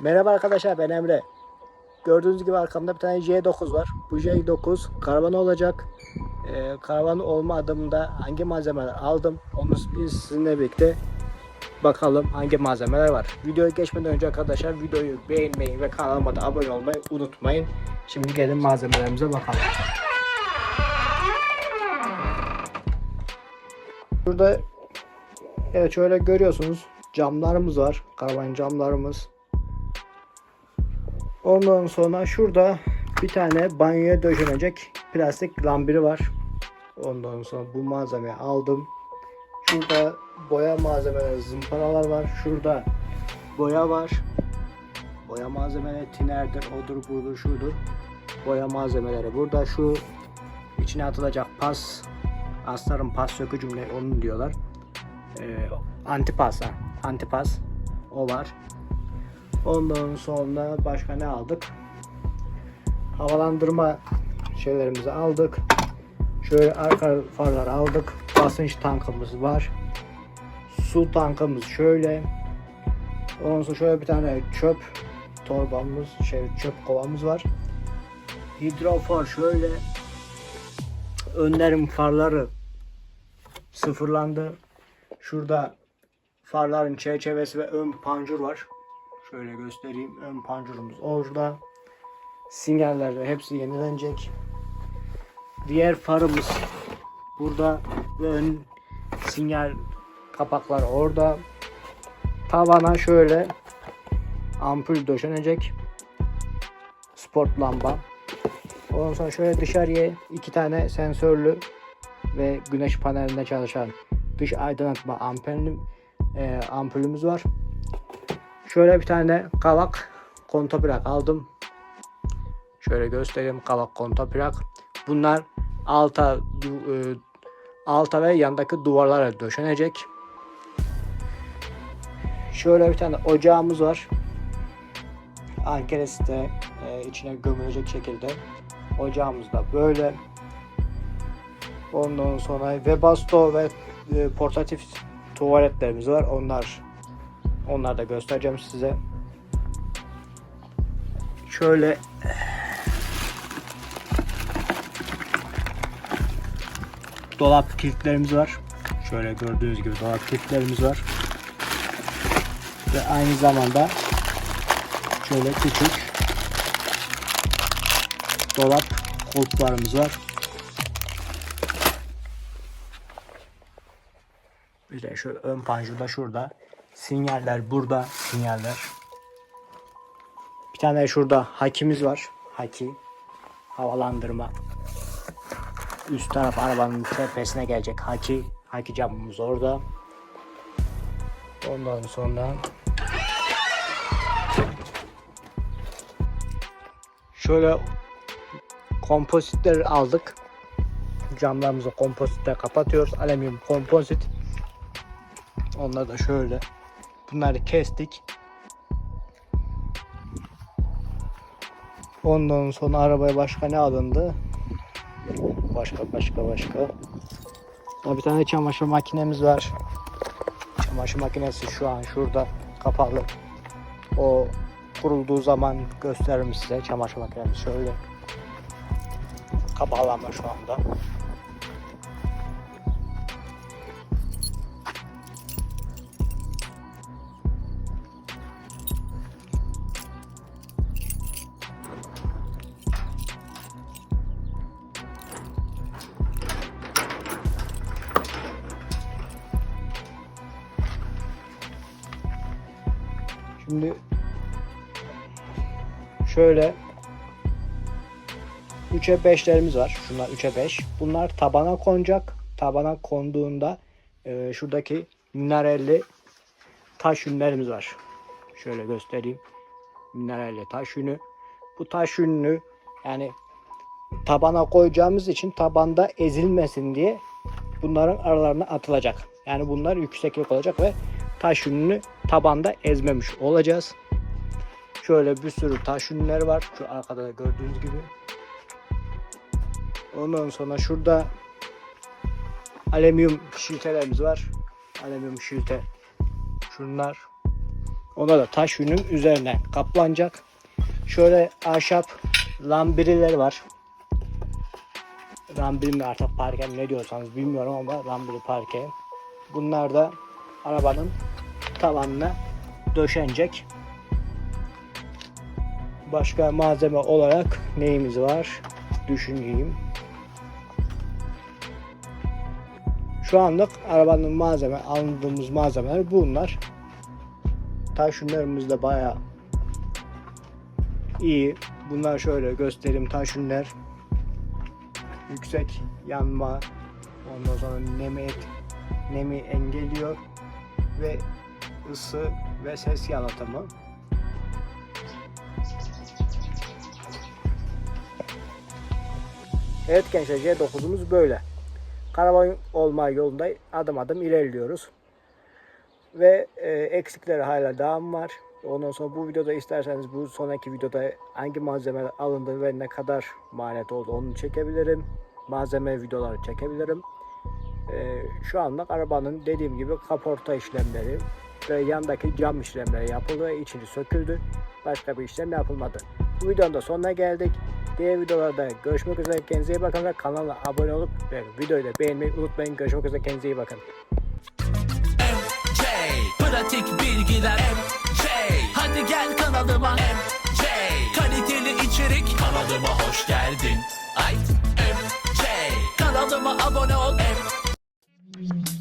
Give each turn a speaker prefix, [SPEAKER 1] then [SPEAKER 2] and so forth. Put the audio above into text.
[SPEAKER 1] Merhaba arkadaşlar ben Emre. Gördüğünüz gibi arkamda bir tane J9 var. Bu J9 karavan olacak. Ee, karavan olma adımında hangi malzemeler aldım onu biz sizinle birlikte bakalım hangi malzemeler var. Videoya geçmeden önce arkadaşlar videoyu beğenmeyi ve kanalıma da abone olmayı unutmayın. Şimdi gelin malzemelerimize bakalım. Burada evet şöyle görüyorsunuz camlarımız var. Karavan camlarımız. Ondan sonra şurada bir tane banyoya döşenecek plastik lambiri var. Ondan sonra bu malzemeyi aldım. Şurada boya malzemeleri, zımparalar var. Şurada boya var. Boya malzemeleri tinerdir, odur budur, şudur. Boya malzemeleri burada şu içine atılacak pas. Astarın pas sökücü mü ne onu diyorlar. Ee, antipas ha. Antipas. O var. Ondan sonra başka ne aldık? Havalandırma şeylerimizi aldık. Şöyle arka farlar aldık. Basınç tankımız var. Su tankımız şöyle. Ondan sonra şöyle bir tane çöp torbamız, şey çöp kovamız var. Hidrofor şöyle. Önlerin farları sıfırlandı. Şurada farların çerçevesi ve ön pancur var. Şöyle göstereyim. Ön pancurumuz orada. Sinyaller de hepsi yenilenecek. Diğer farımız burada ön sinyal kapaklar orada. Tavana şöyle ampul döşenecek. Sport lamba. Ondan sonra şöyle dışarıya iki tane sensörlü ve güneş panelinde çalışan dış aydınlatma e, ampulümüz var. Şöyle bir tane kavak kontoplak aldım. Şöyle göstereyim kavak kontoplak. Bunlar alta e, alta ve yandaki duvarlara döşenecek. Şöyle bir tane ocağımız var. Ankeresi de e, içine gömülecek şekilde. Ocağımız da böyle. Ondan sonra Webasto ve e, portatif tuvaletlerimiz var. Onlar onlar da göstereceğim size. Şöyle dolap kilitlerimiz var. Şöyle gördüğünüz gibi dolap kilitlerimiz var. Ve aynı zamanda şöyle küçük dolap kulplarımız var. Bir de şu ön panjurda şurada. Sinyaller burada. Sinyaller. Bir tane şurada hakimiz var. Haki. Havalandırma. Üst taraf arabanın tepesine gelecek haki. Haki camımız orada. Ondan sonra şöyle kompozitler aldık. Camlarımızı kompozitle kapatıyoruz. Alüminyum kompozit. Onlar da şöyle. Bunları kestik. Ondan sonra arabaya başka ne alındı? Başka başka başka. Ha, Bir tane çamaşır makinemiz var. Çamaşır makinesi şu an şurada kapalı. O kurulduğu zaman gösteririm size çamaşır makinemiz şöyle. Kapalı ama şu anda. Şimdi şöyle 3'e 5'lerimiz var. Şunlar 3'e 5. Bunlar tabana konacak. Tabana konduğunda e, şuradaki minarelli taş yünlerimiz var. Şöyle göstereyim. Minarelli taş yünü. Bu taş yününü yani tabana koyacağımız için tabanda ezilmesin diye bunların aralarına atılacak. Yani bunlar yükseklik olacak ve taş yününü tabanda ezmemiş olacağız. Şöyle bir sürü taş ünler var. Şu arkada da gördüğünüz gibi. Ondan sonra şurada alüminyum şiltelerimiz var. Alüminyum şilte. Şunlar. Ona da taş yünün üzerine kaplanacak. Şöyle ahşap lambiriler var. Lambiri mi artık parke ne diyorsanız bilmiyorum ama lambiri parke. Bunlar da arabanın tavanına döşenecek. Başka malzeme olarak neyimiz var? Düşüneyim. Şu anlık arabanın malzeme alındığımız malzemeler bunlar. Taş ünlerimiz de bayağı iyi. Bunlar şöyle göstereyim taş ünler. Yüksek yanma, ondan sonra nemi, nemi engelliyor ve ısı ve ses yalıtımı. Evet gençler C9'umuz böyle. Karavan olma yolunda adım adım ilerliyoruz. Ve e, eksikleri hala devam var. Ondan sonra bu videoda isterseniz bu sonraki videoda hangi malzemeler alındı ve ne kadar maliyet oldu onu çekebilirim. Malzeme videoları çekebilirim. E, şu anlık arabanın dediğim gibi kaporta işlemleri ve yandaki cam işlemleri yapıldı. içini söküldü. Başka bir işlem yapılmadı. Bu videonun da sonuna geldik. Diğer videolarda görüşmek üzere. Kendinize iyi bakın ve kanala abone olup ve videoyu da beğenmeyi unutmayın. Görüşmek üzere. Kendinize iyi bakın.
[SPEAKER 2] MJ Pratik bilgiler MJ Hadi gel kanalıma MJ Kaliteli içerik kanalıma hoş geldin Ay MJ Kanalıma abone ol Thank you.